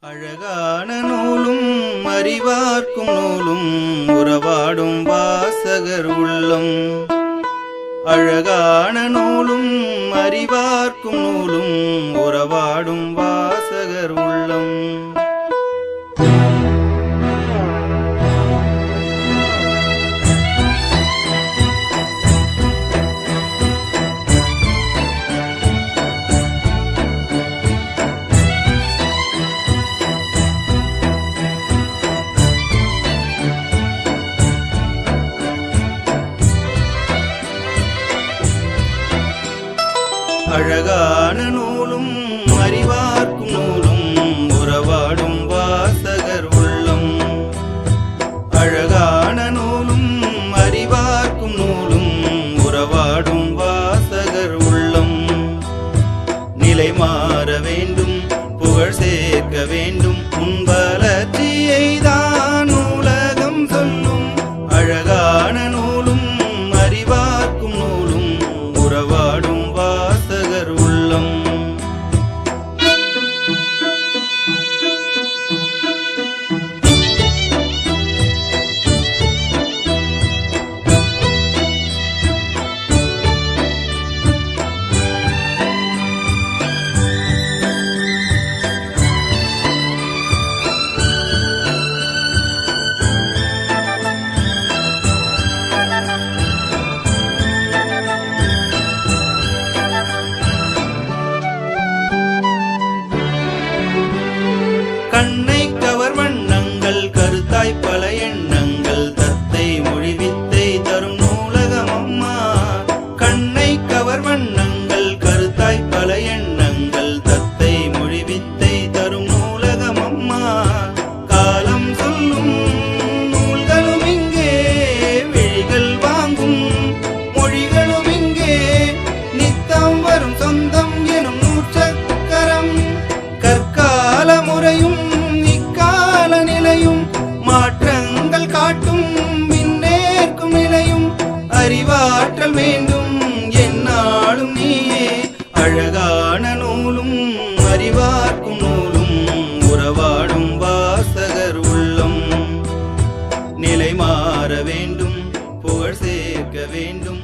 அழகான நூலும் அறிவார்க்கும் நூலும் உறவாடும் வாசகர் உள்ளம். அழகான நூலும் அறிவார்க்கும் நூலும் உறவாடும் வா அழகான நூலும் அறிவார்க்கும் நூலும் பாடல் வேண்டும். என்னாலும் நீயே. அழகான நூலும் அறிவார்க்கும் நூலும் உறவாடும் வாசகர் உள்ளம். நிலை மாற வேண்டும் புகழ் சேர்க்க வேண்டும்.